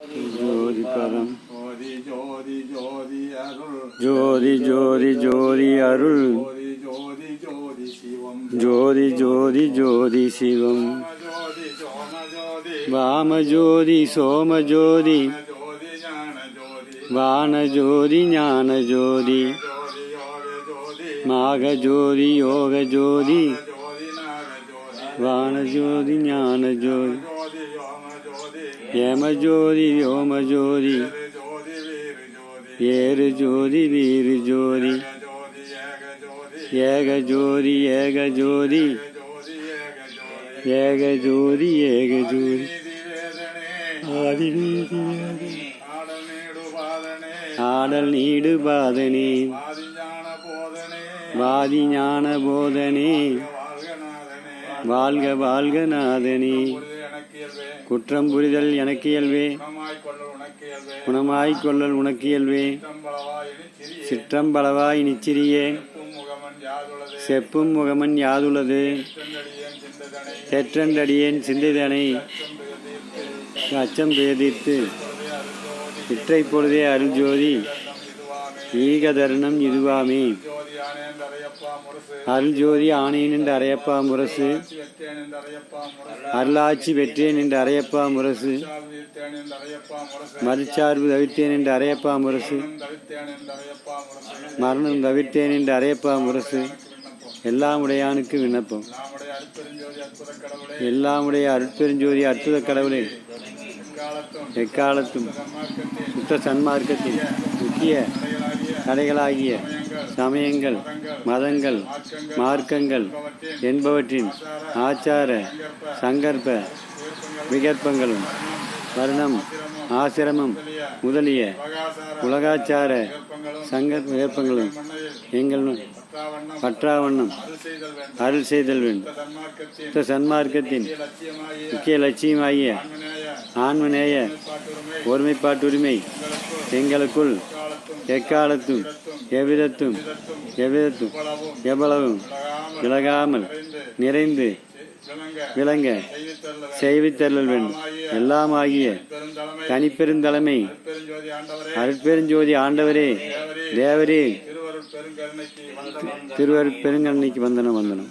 ஜோதி பதம் ஜோதி ஜோதி ஜோதி அருள். ஜோதி ஜோதி ஜோதி அருள். ஜோதி ஜோதி ஜோதி சிவம். வாம ஜோதி சோம ஜோதி. வான ஜோதி ஞான ஜோதி. மாக ஜோதி யோக ஜோதி. வான ஜோதி ஞான ஜோதி. ஜோதி ஏம ஜோதி யோம ஜோதி ஏறு ஜோதி வீரு ஜோதி ஏக ஜோதி ஏக ஜோதி ஏக ஜோதி ஏக ஜோதி ஆதி. ஆடல் நீடு பாதனே. வாதி ஞான போதனே. வாழ்க வாழ்க நாதனே. குற்றம் புரிதல் எனக்கு இயல்வே குணமாய்க் கொள்ளல் உனக்கு இயல்வே தம்பளவாய் இனி சிறிய. சிற்றம்பளவாய் நிச்சிறியே செப்பும் முகமன் சிந்ததனை. தெற்றண்டடியேன் சிந்தைதனை. அச்சம் பேதித்து இற்றை பொழுதே அருள்ஜோதி இதுவாமே. ஈக தருணம் இதுவாமே. முரசு. அருள்ஜோதி ஆணையன் என்று அறையப்பா முரசு. அருளாட்சி வெற்றேன் என்று அறையப்பா முரசு. மறுச்சார்பு தவிர்த்தேன் என்று அறையப்பா முரசு. மரணம் தவிர்த்தேன் என்று அறையப்பா முரசு. எல்லாம் உடையானுக்கு விண்ணப்பம். அற்பெருஞ்சோதி எல்லாம் உடைய அருட்பெருஞ்சோதி அற்புத கடவுளே. எக்காலத்தும் சுத்த சன்மார்க்கத்தின் முக்கிய தடைகளாகிய சமயங்கள் மதங்கள் மார்க்கங்கள் என்பவற்றின் ஆச்சார சங்கற்ப விகற்பங்களும் வர்ணம் ஆசிரமம் முதலிய உலகாச்சார சங்க விகற்பங்களும் எங்கள் பற்றாவண்ணம் அருள் செய்தல் வேண்டும். சன்மார்க்கத்தின் முக்கிய லட்சியமாகிய ஆன்மநேய ஒருமைப்பாட்டுரிமை எங்களுக்குள் எக்காலத்தும் எவ்விதத்தும் எவ்விதத்தும் எவ்வளவும் விலகாமல் நிறைந்து விளங்க செய்வித்தருள் வேண்டும். எல்லாம் ஆகிய தனிப்பெருந்தலைமை அருட்பெருஞ்சோதி ஆண்டவரே தேவரே திருவருட்பெருங்கண்ணிக்கு வந்தனம் பெருங்கண்ணிக்கு வந்தனம். வந்தனம்